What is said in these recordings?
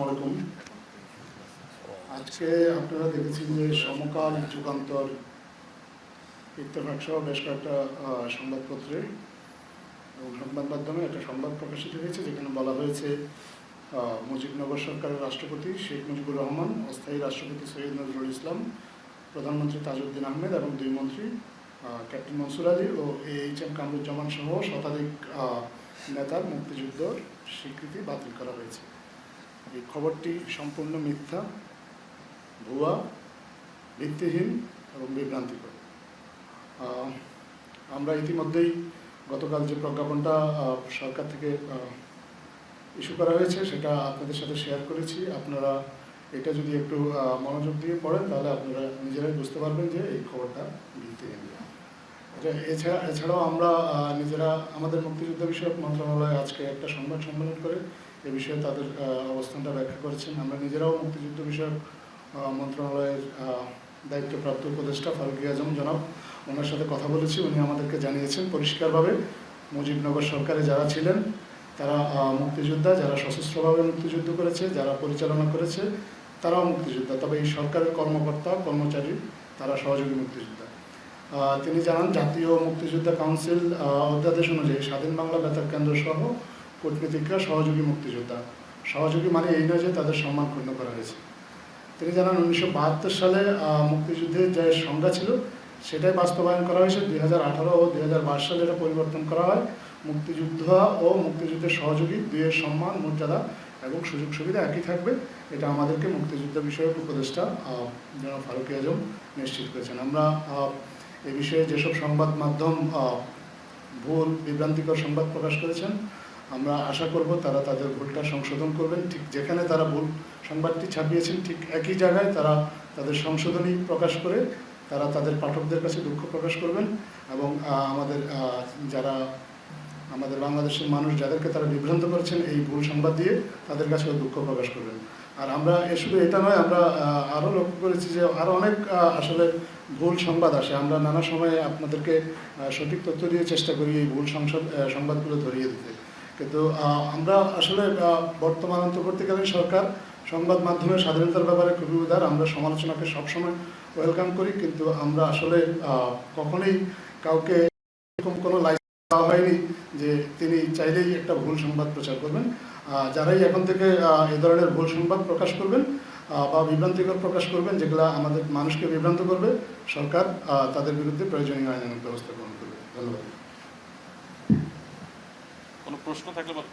আলাইকুম আজকে আপনারা দেখেছেন যে সমকাল যুগান্তর ইত্তেফাক সহ বেশ কয়েকটা সংবাদপত্রে। এবং সংবাদ মাধ্যমে একটা সংবাদ প্রকাশিত হয়েছে, যেখানে বলা হয়েছে মুজিবনগর সরকারের রাষ্ট্রপতি শেখ মুজিবুর রহমান, অস্থায়ী রাষ্ট্রপতি সৈয়দ নজরুল ইসলাম, প্রধানমন্ত্রী তাজউদ্দিন আহমেদ এবং দুই মন্ত্রী ক্যাপ্টেন মনসুর আলী ও এইচ এম কামরুজ্জামান সহ শতাধিক নেতার মুক্তিযুদ্ধর স্বীকৃতি বাতিল করা হয়েছে। এই খবরটি সম্পূর্ণ মিথ্যা, ভুয়া, ভিত্তিহীন এবং বিভ্রান্তিকর। আমরা ইতিমধ্যেই গতকাল যে প্রজ্ঞাপনটা সরকার থেকে ইস্যু করা হয়েছে, সেটা আপনাদের সাথে শেয়ার করেছি। আপনারা এটা যদি একটু মনোযোগ দিয়ে পড়েন, তাহলে আপনারা নিজেরাই বুঝতে পারবেন যে এই খবরটা ভিত্তিহীন। এটা এছাড়া, এছাড়াও আমরা নিজেরা আমাদের মুক্তিযুদ্ধ বিষয়ক মন্ত্রণালয় আজকে একটা সংবাদ সম্মেলন করে এ বিষয়ে তাদের অবস্থানটা ব্যাখ্যা করেছেন। আমরা নিজেরাও মুক্তিযুদ্ধ বিষয়ক মন্ত্রণালয়ের দায়িত্বপ্রাপ্ত উপদেষ্টা ফারুকি আজম জনাব। ওনার সাথে কথা বলেছি, উনি আমাদেরকে জানিয়েছেন পরিষ্কারভাবে। মুজিবনগর সরকারে যারা ছিলেন, তারা মুক্তিযোদ্ধা, যারা সশস্ত্রভাবে মুক্তিযুদ্ধ করেছে, যারা পরিচালনা করেছে, তারাও মুক্তিযোদ্ধা। তবে এই সরকারের কর্মকর্তা, কর্মচারী, তারা সহযোগী মুক্তিযোদ্ধা। তিনি জানান, জাতীয় মুক্তিযোদ্ধা কাউন্সিল অধ্যাদেশ অনুযায়ী স্বাধীন বাংলা বেতার কেন্দ্র সহ কূটনীতিকরা সহযোগী মুক্তিযোদ্ধা। সহযোগী মানে এই নয় যে তাদের সম্মান ক্ষুণ্ণ করা হয়েছে। তিনি জানান, উনিশশো বাহাত্তর সালে মুক্তিযুদ্ধের যে সংজ্ঞা ছিল, সেটাই বাস্তবায়ন করা হয়েছে। দুই হাজার আঠারো ও দুই হাজার বাইশ সালে এটা পরিবর্তন করা হয়। মুক্তিযুদ্ধ ও মুক্তিযুদ্ধের সহযোগী দুইয়ের সম্মান, মর্যাদা এবং সুযোগ সুবিধা একই থাকবে। এটা আমাদেরকে মুক্তিযুদ্ধ বিষয়ক উপদেষ্টা জনাব ফারুকি আজম নিশ্চিত করেছেন। আমরা এ বিষয়ে যেসব সংবাদ মাধ্যম ভুল, বিভ্রান্তিকর সংবাদ প্রকাশ করেছেন আমরা আশা করব তারা তাদের ভুলটা সংশোধন করবেন। ঠিক যেখানে তারা ভুল সংবাদটি ছাপিয়েছেন, ঠিক একই জায়গায় তারা তাদের সংশোধনী প্রকাশ করে তারা তাদের পাঠকদের কাছে দুঃখ প্রকাশ করবেন এবং আমাদের যারা আমাদের বাংলাদেশের মানুষ যাদেরকে তারা বিভ্রান্ত করেছেন এই ভুল সংবাদ দিয়ে তাদের কাছেও দুঃখ প্রকাশ করবেন। আর আমরা এ শুধু এটা নয়, আমরা আরও লক্ষ্য করেছি যে আরও অনেক আসলে ভুল সংবাদ আসে। আমরা নানা সময়ে আপনাদেরকে সঠিক তথ্য দিয়ে চেষ্টা করি এই ভুল সংসদ সংবাদগুলো ধরিয়ে দিতে। কিন্তু আমরা আসলে বর্তমান অন্তর্বর্তীকালীন সরকার সংবাদ মাধ্যমের স্বাধীনতার ব্যাপারে খুবই উদার। আমরা সমালোচনাকে সবসময় ওয়েলকাম করি, কিন্তু আমরা আসলে কখনোই কাউকে এরকম কোনো লাইসেন্স দেওয়া হয়নি যে তিনি চাইলেই একটা ভুল সংবাদ প্রচার করবেন। যারাই এখন থেকে এই ধরনের ভুল সংবাদ প্রকাশ করবেন বা বিভ্রান্তিকর প্রকাশ করবেন, যেগুলো আমাদের মানুষকে বিভ্রান্ত করবে, সরকার তাদের বিরুদ্ধে প্রয়োজনীয় আইনানুগ ব্যবস্থা গ্রহণ করবে। ধন্যবাদ। কোনো প্রশ্ন থাকলে বলো।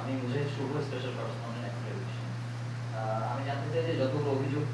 আমি মুঝে শুভ স্পেশাল পারসন আমি জানতে চাই যে যতগুলো অভিযোগ